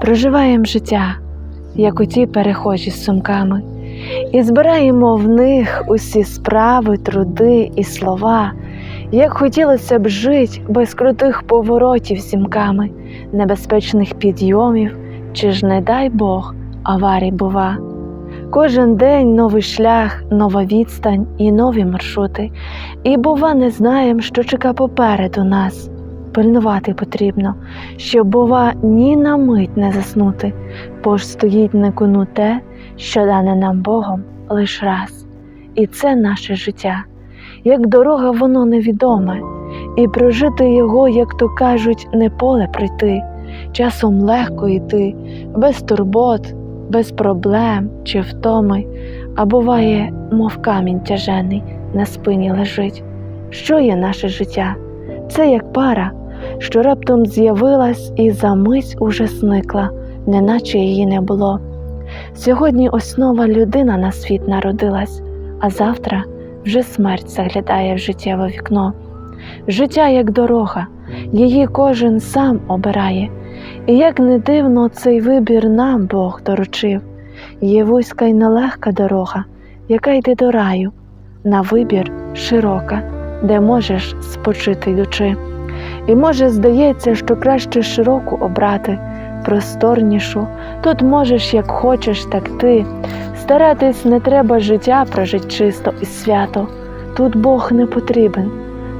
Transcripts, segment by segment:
Проживаємо життя, як у ті перехожі з сумками, і збираємо в них усі справи, труди і слова, як хотілося б жить без крутих поворотів зімками, небезпечних підйомів, чи ж, не дай Бог, аварій бува. Кожен день новий шлях, нова відстань і нові маршрути. І, бува, не знаєм, що чека попереду нас. Пильнувати потрібно, щоб, бува, ні на мить не заснути, бо ж стоїть на кону те, що дане нам Богом лиш раз. І це наше життя. Як дорога, воно невідоме, і прожити його, як то кажуть, не поле пройти. Часом легко йти, без турбот, без проблем чи втоми, а буває, мов камінь тяжений на спині лежить. Що є наше життя? Це як пара, що раптом з'явилась і за мить уже зникла, неначе її не було. Сьогодні ось нова людина на світ народилась, а завтра вже смерть заглядає в життєве вікно. Життя як дорога, її кожен сам обирає. І як не дивно, цей вибір нам Бог доручив. Є вузька й нелегка дорога, яка йде до раю, на вибір широка, де можеш спочити йдучи. І може здається, що краще широку обрати, просторнішу, тут можеш, як хочеш, так ти. Старатись не треба життя прожить чисто і свято. Тут Бог не потрібен,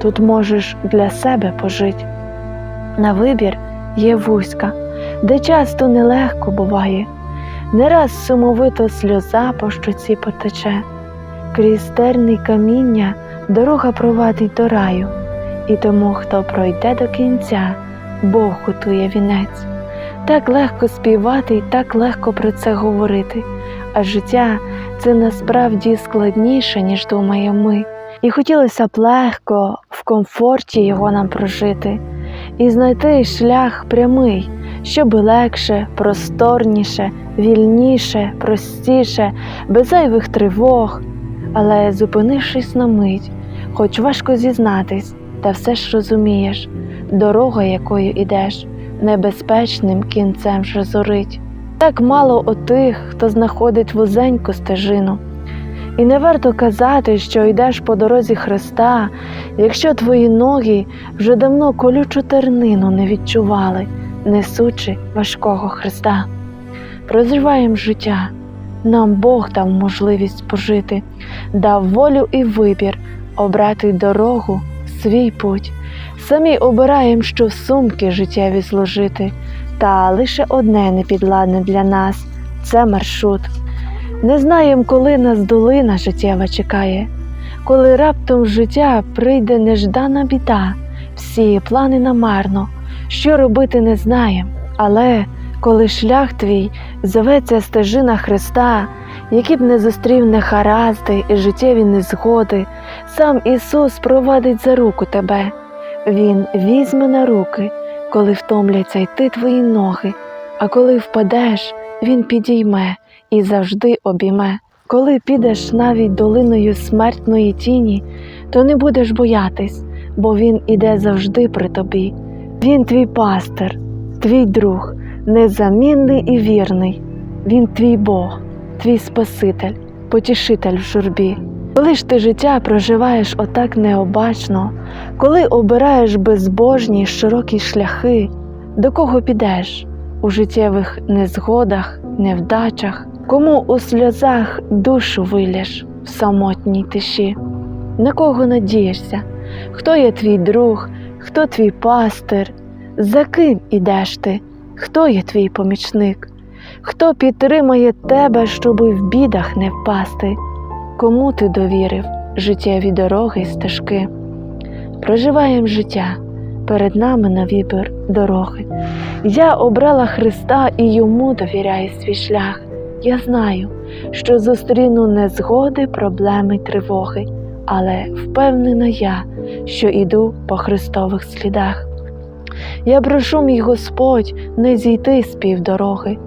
тут можеш для себе пожить. На вибір є вузька, де часто нелегко буває, не раз сумовито сльоза по щоці потече, крізь терний каміння дорога провадить до раю, і тому, хто пройде до кінця, Бог готує вінець. Так легко співати і так легко про це говорити, а життя це насправді складніше, ніж думаємо ми. І хотілося б легко, в комфорті його нам прожити і знайти шлях прямий, щоб легше, просторніше, вільніше, простіше, без зайвих тривог. Але зупинившись на мить, хоч важко зізнатись, та все ж розумієш, дорога, якою ідеш, небезпечним кінцем вже зорить. Так мало отих, хто знаходить вузеньку стежину. І не варто казати, що йдеш по дорозі Христа, якщо твої ноги вже давно колючу тернину не відчували, несучи важкого Христа. Прозріваєм життя, нам Бог дав можливість пожити, дав волю і вибір обрати дорогу, свій путь. Самі обираєм, що в сумки життєві зложити, та лише одне непідладне для нас це маршрут. Не знаєм, коли нас долина життєва чекає, коли раптом в життя прийде неждана біда, всі плани намарно, що робити не знаєм, але коли шлях твій зоветься стежина Христа, які б не зустрів нехаразди і життєві незгоди, сам Ісус провадить за руку тебе, Він візьме на руки, коли втомляться йти твої ноги, а коли впадеш, Він підійме і завжди обійме. Коли підеш навіть долиною смертної тіні, то не будеш боятись, бо Він іде завжди при тобі. Він твій пастир, твій друг, незамінний і вірний. Він твій Бог, твій Спаситель, потішитель в журбі. Коли ж ти життя проживаєш отак необачно, коли обираєш безбожні широкі шляхи, до кого підеш? У життєвих незгодах, невдачах, кому у сльозах душу виляш в самотній тиші, на кого надієшся, хто є твій друг, хто твій пастир, за ким ідеш ти, хто є твій помічник, хто підтримає тебе, щоби в бідах не впасти, кому ти довірив життєві дороги й стежки. Проживаєм життя, перед нами на вибір дороги. Я обрала Христа і йому довіряю свій шлях. Я знаю, що зустріну незгоди, проблеми тривоги, але впевнена я, що іду по Христових слідах. Я прошу, мій Господь, не зійти з півдороги,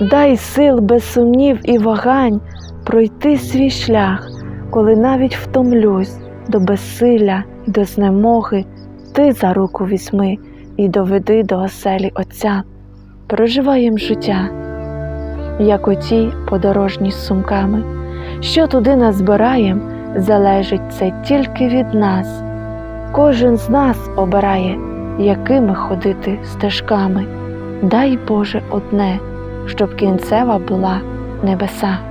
дай сил без сумнів і вагань пройти свій шлях, коли навіть втомлюсь до безсилля і до знемоги, ти за руку візьми і доведи до оселі Отця. проживаєм життя, як оті подорожні з сумками. Що туди назбираєм, залежить це тільки від нас. Кожен з нас обирає, якими ходити стежками. Дай Боже одне, щоб кінцева була небеса.